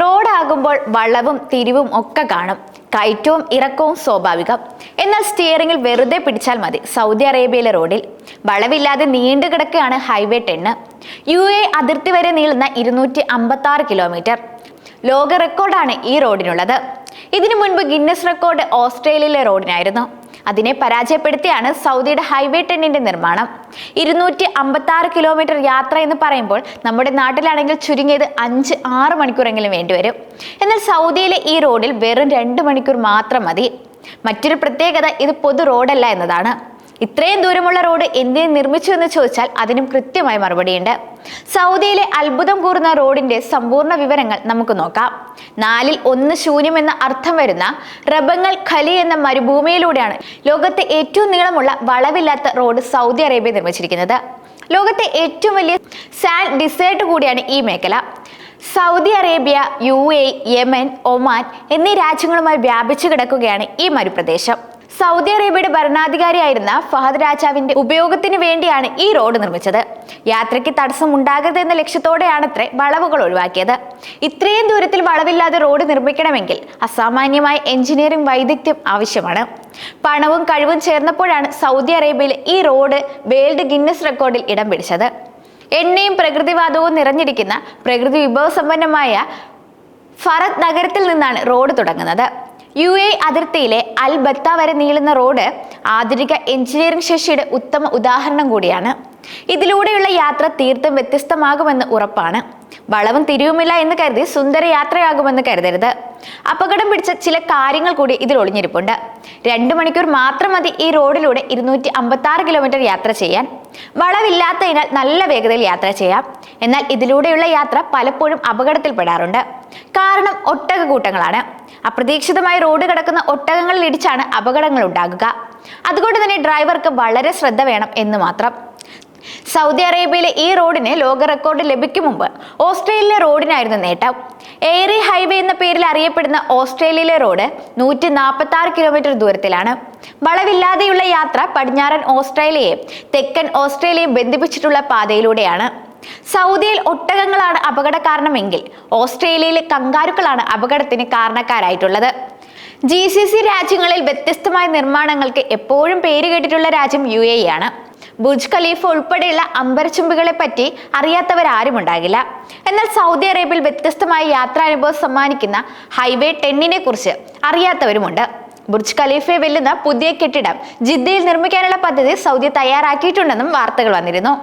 റോഡാകുമ്പോൾ വളവും തിരിവും ഒക്കെ കാണും. കയറ്റവും ഇറക്കവും സ്വാഭാവികം. എന്നാൽ സ്റ്റിയറിംഗിൽ വെറുതെ പിടിച്ചാൽ മതി സൗദി അറേബ്യയിലെ റോഡിൽ. വളവില്ലാതെ നീണ്ടു കിടക്കുകയാണ് ഹൈവേ ടെണ്ണ് യു എ അതിർത്തി വരെ നീളുന്ന ഇരുന്നൂറ്റി അമ്പത്തി ആറ് കിലോമീറ്റർ ലോക റെക്കോർഡാണ് ഈ റോഡിനുള്ളത്. ഇതിനു മുൻപ് ഗിന്നസ് റെക്കോർഡ് ഓസ്ട്രേലിയയിലെ റോഡിനായിരുന്നു. അതിനെ പരാജയപ്പെടുത്തിയാണ് സൗദിയുടെ ഹൈവേ ടെന്നിന്റെ നിർമ്മാണം. ഇരുന്നൂറ്റി അമ്പത്തി ആറ് കിലോമീറ്റർ യാത്ര എന്ന് പറയുമ്പോൾ നമ്മുടെ നാട്ടിലാണെങ്കിൽ ചുരുങ്ങിയത് അഞ്ച് ആറ് മണിക്കൂറെങ്കിലും വേണ്ടിവരും എന്നാൽ സൗദിയിലെ ഈ റോഡിൽ വെറും രണ്ട് മണിക്കൂർ മാത്രം മതി. മറ്റൊരു പ്രത്യേകത ഇത് പൊതു റോഡല്ല എന്നതാണ്. ഇത്രയും ദൂരമുള്ള റോഡ് എന്തിനു നിർമ്മിച്ചു എന്ന് ചോദിച്ചാൽ അതിനും കൃത്യമായ മറുപടിയുണ്ട്. സൗദിയിലെ അത്ഭുതം കൂറുന്ന റോഡിന്റെ സമ്പൂർണ വിവരങ്ങൾ നമുക്ക് നോക്കാം. നാലിൽ ഒന്ന് ശൂന്യം എന്ന അർത്ഥം വരുന്ന റബങ്ങൾ ഖലി എന്ന മരുഭൂമിയിലൂടെയാണ് ലോകത്തെ ഏറ്റവും നീളമുള്ള വളവില്ലാത്ത റോഡ് സൗദി അറേബ്യ നിർമ്മിച്ചിരിക്കുന്നത്. ലോകത്തെ ഏറ്റവും വലിയ സാൻഡ് ഡിസേർട്ട് കൂടിയാണ് ഈ മേഖല. Saudi Arabia U A Yemen Oman എന്നീ രാജ്യങ്ങളുമായി വ്യാപിച്ചു കിടക്കുകയാണ് ഈ മരുപ്രദേശം. സൗദി അറേബ്യയുടെ ഭരണാധികാരിയായിരുന്ന ഫഹദ് രാജാവിന്റെ ഉപയോഗത്തിന് വേണ്ടിയാണ് ഈ റോഡ് നിർമ്മിച്ചത്. യാത്രയ്ക്ക് തടസ്സം ഉണ്ടാകരുത് എന്ന ലക്ഷ്യത്തോടെയാണത്രേ വളവുകൾ ഒഴിവാക്കിയത്. ഇത്രയും ദൂരത്തിൽ വളവില്ലാതെ റോഡ് നിർമ്മിക്കണമെങ്കിൽ അസാമാന്യമായ എഞ്ചിനീയറിംഗ് വൈദഗ്ധ്യം ആവശ്യമാണ്. പണവും കഴിവും ചേർന്നപ്പോഴാണ് സൗദി അറേബ്യയിലെ ഈ റോഡ് വേൾഡ് ഗിന്നസ് റെക്കോർഡിൽ ഇടം പിടിച്ചത്. എണ്ണയും പ്രകൃതിവാദവും നിറഞ്ഞിരിക്കുന്ന പ്രകൃതി വിഭവസമ്പന്നമായ ഫറദ് നഗരത്തിൽ നിന്നാണ് റോഡ് തുടങ്ങുന്നത്. യു എ അതിർത്തിയിലെ അൽ ബത്ത വരെ നീളുന്ന റോഡ് ആധുനിക എഞ്ചിനീയറിംഗ് ശേഷിയുടെ ഉത്തമ ഉദാഹരണം കൂടിയാണ്. ഇതിലൂടെയുള്ള യാത്ര തീർത്തും വ്യത്യസ്തമാകുമെന്ന് ഉറപ്പാണ്. വളവും തിരിവുമില്ല എന്ന് കരുതി സുന്ദര യാത്രയാകുമെന്ന് കരുതരുത്. അപകടം പിടിച്ച ചില കാര്യങ്ങൾ കൂടി ഇതിൽ ഒളിഞ്ഞിരിപ്പുണ്ട്. രണ്ടു മണിക്കൂർ മാത്രം മതി ഈ റോഡിലൂടെ ഇരുന്നൂറ്റി അമ്പത്തി കിലോമീറ്റർ യാത്ര ചെയ്യാൻ. വളവില്ലാത്തതിനാൽ നല്ല വേഗതയിൽ യാത്ര ചെയ്യാം. എന്നാൽ ഇതിലൂടെയുള്ള യാത്ര പലപ്പോഴും അപകടത്തിൽപ്പെടാറുണ്ട്. കാരണം ഒട്ടക കൂട്ടങ്ങളാണ് അപ്രതീക്ഷിതമായി റോഡ് കിടക്കുന്ന ഒട്ടകങ്ങളിൽ ഇടിച്ചാണ് അപകടങ്ങൾ ഉണ്ടാകുക. അതുകൊണ്ട് തന്നെ ഡ്രൈവർക്ക് വളരെ ശ്രദ്ധ വേണം എന്ന് മാത്രം. സൗദി അറേബ്യയിലെ ഈ റോഡിന് ലോക റെക്കോർഡ് ലഭിക്കും മുമ്പ് ഓസ്ട്രേലിയയിലെ റോഡിനായിരുന്നു നേട്ടം. എയറി ഹൈവേ എന്ന പേരിൽ അറിയപ്പെടുന്ന ഓസ്ട്രേലിയയിലെ റോഡ് നൂറ്റി നാൽപ്പത്തി ആറ് കിലോമീറ്റർ ദൂരത്തിലാണ്. വളവില്ലാതെയുള്ള യാത്ര പടിഞ്ഞാറൻ ഓസ്ട്രേലിയയും തെക്കൻ ഓസ്ട്രേലിയയും ബന്ധിപ്പിച്ചിട്ടുള്ള പാതയിലൂടെയാണ്. സൗദിയിൽ ഒട്ടകങ്ങളാണ് അപകട കാരണമെങ്കിൽ ഓസ്ട്രേലിയയിലെ കങ്കാരുക്കളാണ് അപകടത്തിന് കാരണക്കാരായിട്ടുള്ളത്. ജി സി സി രാജ്യങ്ങളിൽ വ്യത്യസ്തമായ നിർമ്മാണങ്ങൾക്ക് എപ്പോഴും പേര് കേട്ടിട്ടുള്ള രാജ്യം യു എ ആണ്. ബുർജ് ഖലീഫ ഉൾപ്പെടെയുള്ള അമ്പരച്ചുംബികളെ പറ്റി അറിയാത്തവരാരും ഉണ്ടാകില്ല എന്നാൽ സൗദി അറേബ്യയിൽ വ്യത്യസ്തമായ യാത്രാനുഭവം സമ്മാനിക്കുന്ന ഹൈവേ ടെന്നിനെ കുറിച്ച് അറിയാത്തവരുമുണ്ട്. ബുർജ് ഖലീഫയെ വെല്ലുന്ന പുതിയ കെട്ടിടം ജിദ്ദയിൽ നിർമ്മിക്കാനുള്ള പദ്ധതി സൗദി തയ്യാറാക്കിയിട്ടുണ്ടെന്നും വാർത്തകൾ വന്നിരുന്നു.